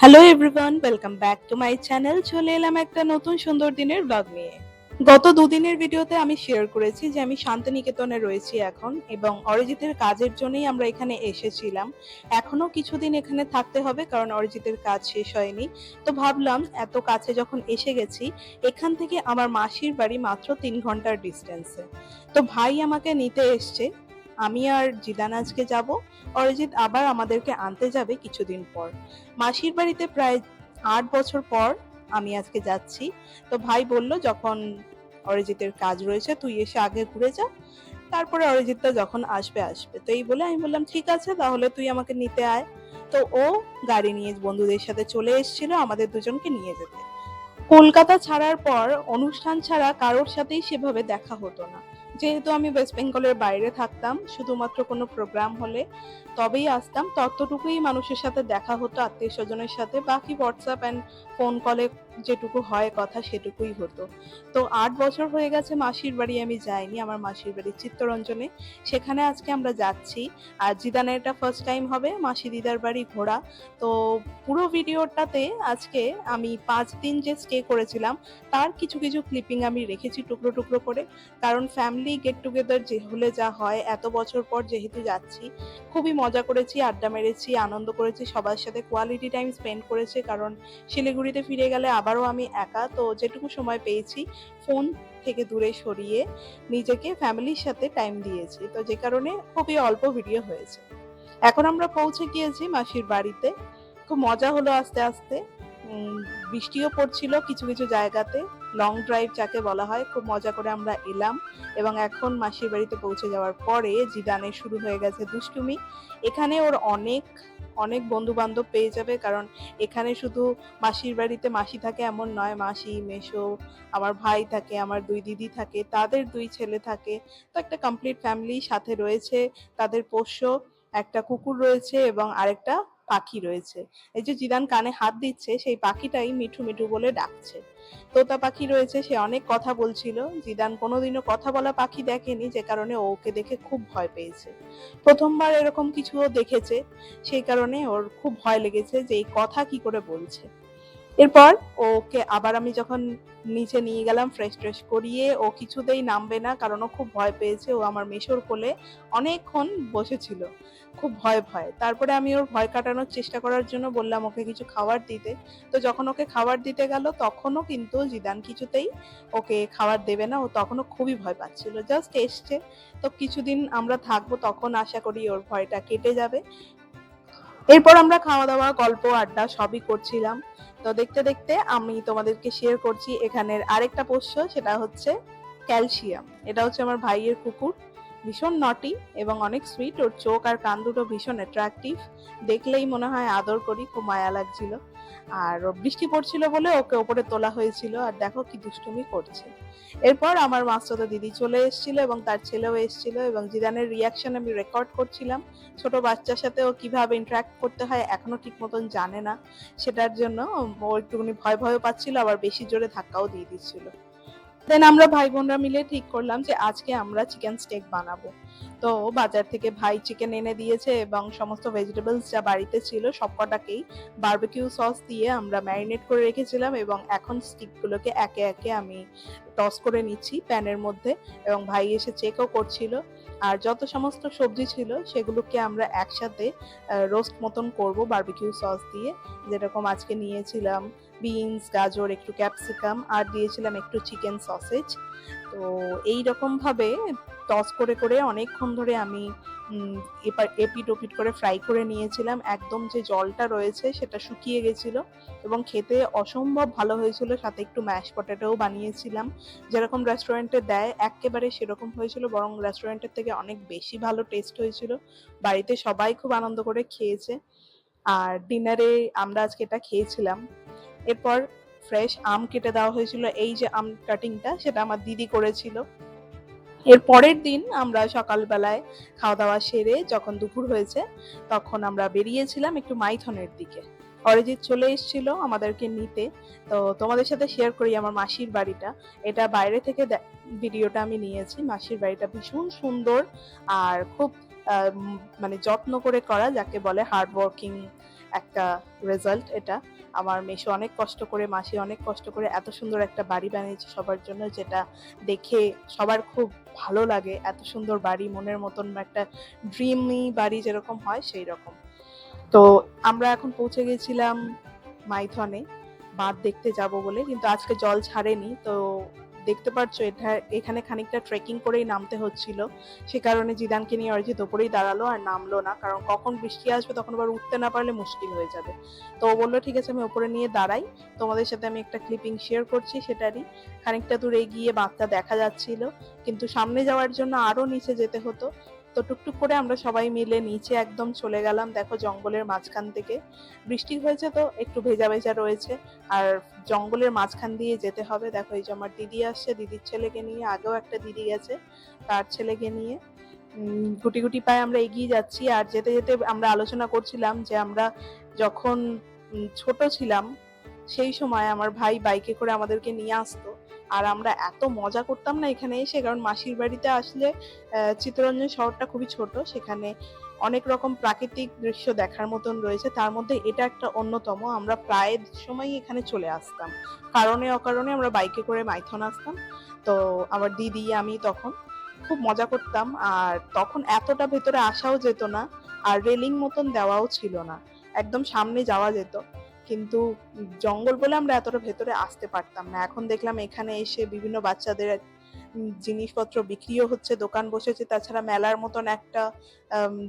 Hello everyone welcome back to my channel চলে এলাম একটা নতুন সুন্দর দিনের ব্লগ নিয়ে। গত দুদিনের ভিডিওতে আমি শেয়ার করেছি যে আমি শান্তিনিকেতনে রয়েছি এখন এবং অরিজিতের কাজের জন্যই আমরা এখানে এসেছিলাম। এখনও কিছুদিন এখানে থাকতে হবে কারণ অরিজিতের কাজ শেষ হয়নি। তো ভাবলাম, এত কাছে যখন এসে গেছি, এখান থেকে আমার মাসির বাড়ি মাত্র তিন ঘণ্টার ডিস্টেন্সে তো ভাই আমাকে নিতে এসছে। আমি আর জিদান আজকে যাব। অরিজিৎ আবার আমাদেরকে আনতে যাবে কিছুদিন পর। মাসির বাড়িতে প্রায় আট বছর পর আমি আজকে যাচ্ছি। তো ভাই বলল, যখন অরিজিতের কাজ রয়েছে, তুই এসে আগে ঘুরে যা। তারপরে অরিজিৎটা যখন আসবে আসবে। তো এই বলে আমি বললাম, ঠিক আছে, তাহলে তুই আমাকে নিতে আয়। তো ও গাড়ি নিয়ে বন্ধুদের সাথে চলে এসেছিল আমাদের দুজনকে নিয়ে যেতে। কলকাতা ছাড়ার পর অনুষ্ঠান ছাড়া কারোর সাথেই সেভাবে দেখা হতো না। যেহেতু আমি ওয়েস্ট বেঙ্গলের বাইরে থাকতাম, শুধুমাত্র কোনো প্রোগ্রাম হলে তবেই আসতাম। ততটুকুই মানুষের সাথে দেখা হতো, আত্মীয় স্বজনের সাথে। বাকি হোয়াটসঅ্যাপ অ্যান্ড ফোন কলে যেটুকু হয় কথা সেটুকুই হতো। তো আট বছর হয়ে গেছে মাসির বাড়ি আমি যাইনি, আমার মাসির বাড়ি চিত্তরঞ্জনে। সেখানে আজকে আমরা যাচ্ছি। আর জিদানের এটা ফার্স্ট টাইম হবে, মাসি দিদার বাড়ি ঘোরা তো পুরো ভিডিওটাতে আজকে আমি পাঁচ দিন যে স্টে করেছিলাম, তার কিছু কিছু ক্লিপিং আমি রেখেছি টুকরো টুকরো করে। কারণ ফ্যামিলি গেট টুগেদার যে হলে যা হয়, এত বছর পর যেহেতু যাচ্ছি, খুবই মজা করেছি, আড্ডা মেরেছি, আনন্দ করেছি, সবার সাথে কোয়ালিটি টাইম স্পেন্ড করেছে। কারণ শিলিগুড়িতে ফিরে গেলে আবারও আমি একা, তো যেটুকু সময় পেয়েছি ফোন থেকে দূরে সরিয়ে নিজেকে ফ্যামিলির সাথে টাইম দিয়েছি। তো যে কারণে খুবই অল্প ভিডিও হয়েছে। এখন আমরা পৌঁছে গিয়েছি মাসির বাড়িতে। খুব মজা হলো আস্তে আস্তে। বৃষ্টিও পড়ছিল কিছু কিছু জায়গাতে। লং ড্রাইভ যাকে বলা হয়, খুব মজা করে আমরা এলাম এবং এখন মাসির বাড়িতে পৌঁছে যাওয়ার পরে জিদানের শুরু হয়ে গেছে দুষ্টুমি। এখানে ওর অনেক অনেক বন্ধু বান্ধব পেয়ে যাবে, কারণ এখানে শুধু মাসির বাড়িতে মাসি থাকে এমন নয়। মাসি, মেশো, আমার ভাই থাকে, আমার দুই দিদি থাকে, তাদের দুই ছেলে থাকে। তো একটা কমপ্লিট ফ্যামিলি সাথে রয়েছে, তাদের পোষ্য, একটা কুকুর রয়েছে এবং আরেকটা পাখি রয়েছে। এই যে জিদান কানে হাত দিচ্ছে, সেই পাখিটাই মিঠু মিঠু বলে ডাকছে। তোতা পাখি রয়েছে, সে অনেক কথা বলছিল। জিদান কোনোদিনও কথা বলা পাখি দেখেনি, যে কারণে ওকে দেখে খুব ভয় পেয়েছে। প্রথমবার এরকম কিছু ও দেখেছে, সেই কারণে ওর খুব ভয় লেগেছে যে এই কথা কি করে বলছে। এরপর? ওকে, আবার আমি যখন নিচে নিয়ে গেলাম ফ্রেশ ট্রেশ করিয়ে, ও কিছুতেই নামবে না, কারণ ও খুব ভয় পেয়েছে, ও আমার মেশোর কোলে অনেকক্ষণ বসেছিল, খুব ভয় ভয়। তারপরে আমি ওর ভয় কাটানোর চেষ্টা করার জন্য বললাম, ওকে কিছু খাবার দিতে। তো যখন ওকে খাবার দিতে গেল, তখনও কিন্তু জিদান কিছুতেই ওকে খাবার দেবে না, ও তখনও খুবই ভয় পাচ্ছিল, জাস্ট এসছে। তো কিছুদিন আমরা থাকব, তখন আশা করি ওর ভয়টা কেটে যাবে। এরপর আমরা খাওয়া দাওয়া, গল্প, আড্ডা সবই করছিলাম। তো দেখতে দেখতে আমি তোমাদেরকে শেয়ার করছি এখানের আরেকটা পোষ্য, সেটা হচ্ছে ক্যালসিয়াম। এটা হচ্ছে আমার ভাইয়ের কুকুর, ভীষণ নটি এবং অনেক সুইট ওর চোখ আর কান দুটো ভীষণ অ্যাট্রাকটিভ দেখলেই মনে হয় আদর করি, খুব মায়া লাগছিল। আর বৃষ্টি পড়ছিল বলে ওকে ওপরে তোলা হয়েছিল, আর দেখো কি দুষ্টুমি করছে। এরপর আমার মাস্টার দিদি চলে এসেছিল এবং তার ছেলেও এসেছিল এবং জিদানের রিয়াকশন আমি রেকর্ড করছিলাম। ছোট বাচ্চার সাথে ও কীভাবে ইন্টারাক্ট করতে হয় এখনও ঠিক মতন জানে না। সেটার জন্য ও একটুখানি ভয় ভয়ও পাচ্ছিল, আবার বেশি জোরে ধাক্কাও দিয়ে দিচ্ছিল। দেন আমরা ভাই বোনরা মিলে ঠিক করলাম যে আজকে আমরা চিকেন স্টেক বানাবো। তো বাজার থেকে ভাই চিকেন এনে দিয়েছে এবং সমস্ত ভেজিটেবলস যা বাড়িতে ছিল সবকটাকেই বারবিকিউ সস দিয়ে আমরা ম্যারিনেট করে রেখেছিলাম এবং এখন স্টিকগুলোকে একে একে আমি টস করে নিচ্ছি প্যানের মধ্যে এবং ভাই এসে চেকও করছিল। আর যত সমস্ত সবজি ছিল সেগুলোকে আমরা একসাথে রোস্ট মতন করব বারবিকিউ সস দিয়ে। যেরকম আজকে নিয়েছিলাম বিনস গাজর, একটু ক্যাপসিকাম আর দিয়েছিলাম একটু চিকেন সসেজ তো এই রকম ভাবে টস করে করে অনেকক্ষণ ধরে আমি এপার এপিট ওপিট করে ফ্রাই করে নিয়েছিলাম। একদম যে জলটা রয়েছে সেটা শুকিয়ে গেছিল এবং খেতে অসম্ভব ভালো হয়েছিল। সাথে একটু ম্যাশ পটেটোও বানিয়েছিলাম। যেরকম রেস্টুরেন্টে দেয় একেবারে সেরকম হয়েছিল। বরং রেস্টুরেন্টের থেকে অনেক বেশি ভালো টেস্ট হয়েছিল। বাড়িতে সবাই খুব আনন্দ করে খেয়েছে। আর ডিনারে আমরা আজকে এটা খেয়েছিলাম। এরপর ফ্রেশ আম কেটে দেওয়া হয়েছিল। এই যে আম কাটিংটা সেটা আমার দিদি করেছিল। এর পরের দিন আমরা সকালবেলায় খাওয়া দাওয়া সেরে যখন দুপুর হয়েছে, তখন আমরা বেরিয়েছিলাম একটু মাইথনের দিকে। অরিজিৎ চলে এসেছিল আমাদেরকে নিতে। তো তোমাদের সাথে শেয়ার করি আমার মাসির বাড়িটা। এটা বাইরে থেকে ভিডিওটা আমি নিয়েছি। মাসির বাড়িটা ভীষণ সুন্দর আর খুব মানে যত্ন করে করা, যাকে বলে হার্ড ওয়ার্কিং একটা রেজাল্ট এটা। আমার মেশো অনেক কষ্ট করে, মাসি অনেক কষ্ট করে এত সুন্দর একটা বাড়ি বানিয়েছে সবার জন্য, যেটা দেখে সবার খুব ভালো লাগে। এত সুন্দর বাড়ি, মনের মতন একটা ড্রিমি বাড়ি যেরকম হয় সেই রকম তো আমরা এখন পৌঁছে গেছিলাম মাইথনে। বাঁধ দেখতে যাব বলে, কিন্তু আজকে জল ছাড়েনি, তো দেখতে পারছ এটা এখানে খানিকটা ট্রেকিং করেই নামতে হচ্ছিল। সে কারণে জিদানকে নিয়ে অরিজিৎ ওপরেই দাঁড়াল আর নামলো না, কারণ কখন বৃষ্টি আসবে তখন আবার উঠতে না পারলে মুশকিল হয়ে যাবে। তো ও বলল, ঠিক আছে, আমি ওপরে নিয়ে দাঁড়াই। তোমাদের সাথে আমি একটা ক্লিপিং শেয়ার করছি সেটারই। খানিকটা দূরে গিয়ে বাঁধটা দেখা যাচ্ছিল, কিন্তু সামনে যাওয়ার জন্য আরও নিচে যেতে হতো। তো টুকটুক করে আমরা সবাই মিলে নিচে একদম চলে গেলাম, দেখো জঙ্গলের মাঝখান থেকে। বৃষ্টি হয়েছে তো, একটু ভেজা ভেজা রয়েছে। আর জঙ্গলের মাঝখান দিয়ে যেতে হবে। দেখো এই যে আমার দিদি আসছে, দিদির ছেলেকে নিয়ে, আগেও একটা দিদি গেছে তার ছেলেকে নিয়ে। গুটি গুটি পায়ে আমরা এগিয়ে যাচ্ছি। আর যেতে যেতে আমরা আলোচনা করছিলাম যে আমরা যখন ছোট ছিলাম, সেই সময় আমার ভাই বাইকে করে আমাদেরকে নিয়ে আসতো। আর আমরা এত মজা করতাম না এখানে এসে, কারণ মাসির বাড়িতে আসলে চিত্তরঞ্জন শহরটা খুবই ছোট। সেখানে অনেক রকম প্রাকৃতিক দৃশ্য দেখার মতন রয়েছে। তার মধ্যে এটা একটা অন্যতম। আমরা প্রায় সময় এখানে চলে আসতাম। কারণে অকারণে আমরা বাইকে করে মাইথন আসতাম। তো আমার দিদি, আমি তখন খুব মজা করতাম। আর তখন এতটা ভেতরে আসাও যেত না। আর রেলিং মতন দেওয়াও ছিল না। একদম সামনে যাওয়া যেত। কিন্তু জঙ্গল বলে আমরা এতটা ভেতরে আসতে পারতাম না। এখন দেখলাম এখানে এসে বিভিন্ন বাচ্চাদের জিনিসপত্র বিক্রিও হচ্ছে, দোকান বসেছে, তাছাড়া মেলার মতন একটা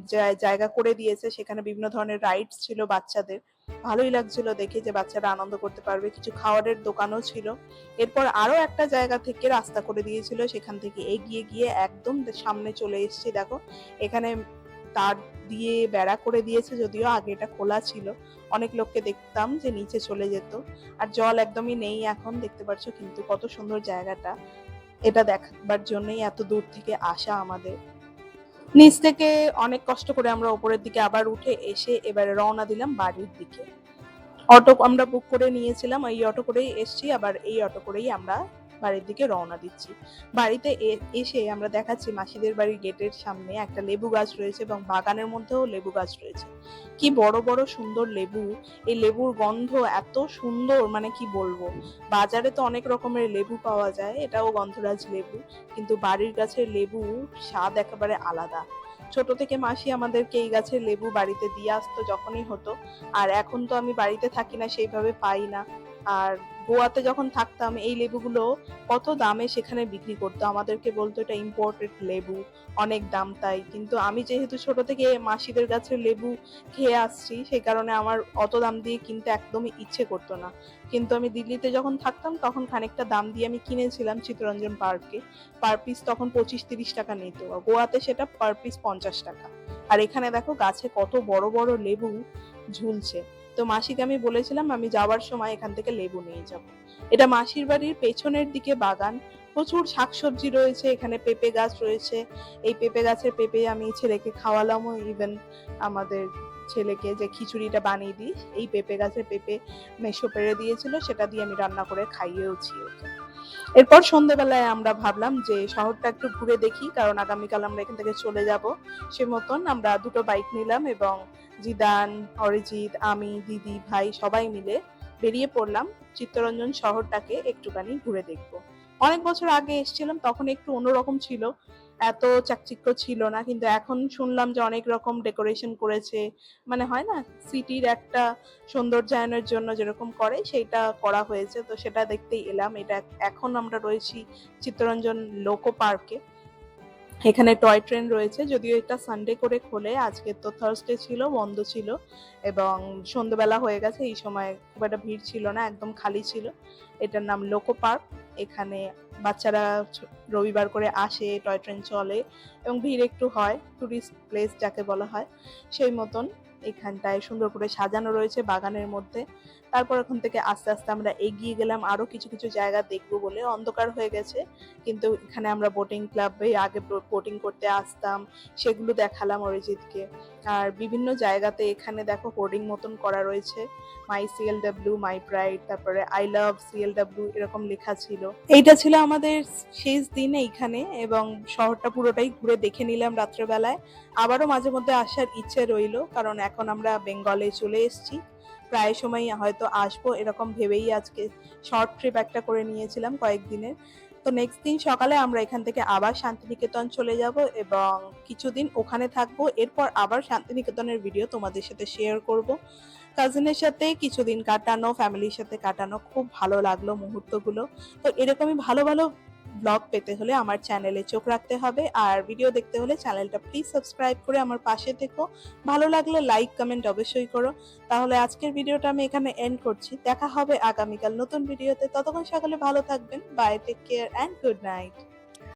জায়- জায়গা করে দিয়েছে, সেখানে বিভিন্ন ধরনের রাইডস ছিল বাচ্চাদের। ভালোই লাগছিল দেখে যে বাচ্চারা আনন্দ করতে পারবে। কিছু খাওয়ারের দোকানও ছিল। এরপর আরও একটা জায়গা থেকে রাস্তা করে দিয়েছিল। সেখান থেকে এগিয়ে গিয়ে একদম সামনে চলে এসেছি। দেখো, এখানে তার দিয়ে বেড়া করে দিয়েছে যদিও আগে এটা খোলা ছিল। অনেক লোককে দেখতাম যে নিচে চলে যেত। আর জল একদমই নেই এখন, দেখতে পাচ্ছ কিন্তু কত সুন্দর জায়গাটা। এটা দেখবার জন্যই এত দূর থেকে আসা আমাদের। নিচ থেকে অনেক কষ্ট করে আমরা উপরের দিকে আবার উঠে এসে এবারে রওনা দিলাম বাড়ির দিকে। অটো আমরা বুক করে নিয়েছিলাম, এই অটো করেই এসছি, আবার এই অটো করেই আমরা বাড়ির দিকে রওনা দিচ্ছি। বাড়িতে এসে আমরা দেখাচ্ছি মাসিদের বাড়ির গেটের সামনে একটা লেবু গাছ রয়েছে এবং বাগানের মধ্যেও লেবু গাছ রয়েছে। কি বড় বড়, সুন্দর লেবু। এই লেবুর গন্ধ এত সুন্দর মানে কি বলব? বাজারে তো অনেক রকমের লেবু পাওয়া যায়, এটাও গন্ধরাজ লেবু। কিন্তু বাড়ির গাছের লেবু স্বাদ একেবারে আলাদা। ছোট থেকে মাসি আমাদেরকে এই গাছের লেবু বাড়িতে দিয়ে আসতো যখনই হতো। আর এখন তো আমি বাড়িতে থাকি না, সেইভাবে পাই না। আর গোয়াতে যখন থাকতাম, এই লেবুগুলো কত দামে সেখানে বিক্রি করতো? আমাদেরকে বলতো এটা ইম্পোর্টেড লেবু, অনেক দাম তাই। কিন্তু আমি যেহেতু ছোট থেকে মাসিদের গাছের লেবু খেয়ে আসছি, সেই কারণে আমার অত দাম দিয়ে কিনতে একদমই ইচ্ছে করতো না। কিন্তু আমি দিল্লিতে যখন থাকতাম, তখন খানিকটা দাম দিয়ে আমি কিনেছিলাম চিত্তরঞ্জন পার্কে পার পিস তখন পঁচিশ তিরিশ টাকা নিত। গোয়াতে সেটা পার পিস পঞ্চাশ টাকা। আর এখানে দেখো গাছে কত বড় বড় লেবু ঝুলছে। তো মাসিকে আমি বলেছিলাম, আমি যাওয়ার সময় এখান থেকে লেবু নিয়ে যাব। এটা মাসির বাড়ির পেছনের দিকে বাগান। প্রচুর শাকসবজি রয়েছে, এখানে পেঁপে গাছ রয়েছে। এই পেঁপে গাছের পেঁপে আমি ছেলেকে খাওয়ালামও ইভেন আমাদের ছেলেকে যে খিচুড়িটা বানিয়ে দিই এই পেঁপে গাছের পেঁপে মেশো পেরে দিয়েছিল, সেটা দিয়ে আমি রান্না করে খাইয়েওছি ওকে। এরপর সন্ধ্যাবেলায় আমরা ভাবলাম যে শহরটা একটু ঘুরে দেখি, কারণ আগামীকাল আমরা এখান থেকে চলে যাব। সে মতন আমরা দুটো বাইক নিলাম এবং জিদান, অরিজিৎ, আমি, দিদি, ভাই সবাই মিলে বেরিয়ে পড়লাম চিত্তরঞ্জন শহরটাকে একটুখানি ঘুরে দেখব। অনেক বছর আগে এসেছিলাম, তখন একটু অন্যরকম ছিল। এত চাকচিক্য ছিল না, কিন্তু এখন শুনলাম যে অনেক রকম ডেকোরেশন করেছে। মানে হয় না সিটির একটা সৌন্দর্যায়নের জন্য যেরকম করে, সেইটা করা হয়েছে। তো সেটা দেখতেই এলাম। এটা এখন আমরা রয়েছি চিত্তরঞ্জন লোকো পার্কে। এখানে টয় ট্রেন রয়েছে, যদিও এটা সানডে করে খোলে। আজকে তো থার্সডে ছিল, বন্ধ ছিল এবং সন্ধ্যেবেলা হয়ে গেছে। এই সময় খুব একটা ভিড় ছিল না, একদম খালি ছিল। এটার নাম লোকো পার্ক। এখানে বাচ্চারা রবিবার করে আসে, টয় ট্রেন চলে এবং ভিড় একটু হয় টুরিস্ট প্লেস যাকে বলা হয়, সেই মতন। এখানটায় সুন্দর করে সাজানো রয়েছে বাগানের মধ্যে। তারপর ওখান থেকে আস্তে আস্তে আমরা এগিয়ে গেলাম, আরও কিছু কিছু জায়গা দেখব বলে। অন্ধকার হয়ে গেছে, কিন্তু এখানে আমরা বোটিং ক্লাবে আগে বোটিং করতে আসতাম, সেগুলো দেখালাম অরিজিৎকে। আর বিভিন্ন জায়গাতে এখানে দেখো হোর্ডিং মতন করা রয়েছে। মাই সিএলডব্লিউ মাই প্রাইড তারপরে আই লাভ সিএলডব্লিউ এরকম লেখা ছিল। এইটা ছিল আমাদের শেষ দিন এইখানে এবং শহরটা পুরোটাই ঘুরে দেখে নিলাম রাত্রেবেলায়। আবারও মাঝে মধ্যে আসার ইচ্ছে রইল, কারণ এখন আমরা বেঙ্গলে চলে এসেছি। প্রায় সময় হয়তো আসব, এরকম ভেবেই আজকে শর্ট ট্রিপ একটা করে নিয়েছিলাম কয়েকদিনের। তো নেক্সট দিন সকালে আমরা এখান থেকে আবার শান্তিনিকেতন চলে যাব এবং কিছুদিন ওখানে থাকব। এরপর আবার শান্তিনিকেতনের ভিডিও তোমাদের সাথে শেয়ার করব। কাজিনের সাথে কিছুদিন কাটানো ফ্যামিলির সাথে কাটানো, খুব ভালো লাগল মুহূর্তগুলো। তো এরকমই ভালো ভালো ব্লগ পেতে হলে আমার চ্যানেলে চোখ রাখতে হবে। আর ভিডিও দেখতে হলে চ্যানেলটা প্লিজ সাবস্ক্রাইব করে আমার পাশে থেকো। ভালো লাগলে লাইক কমেন্ট অবশ্যই করো। তাহলে আজকের ভিডিওটা আমি এখানে এন্ড করছি। দেখা হবে আগামীকাল নতুন ভিডিওতে ততক্ষণ সকালে ভালো থাকবেন। Bye take care and good night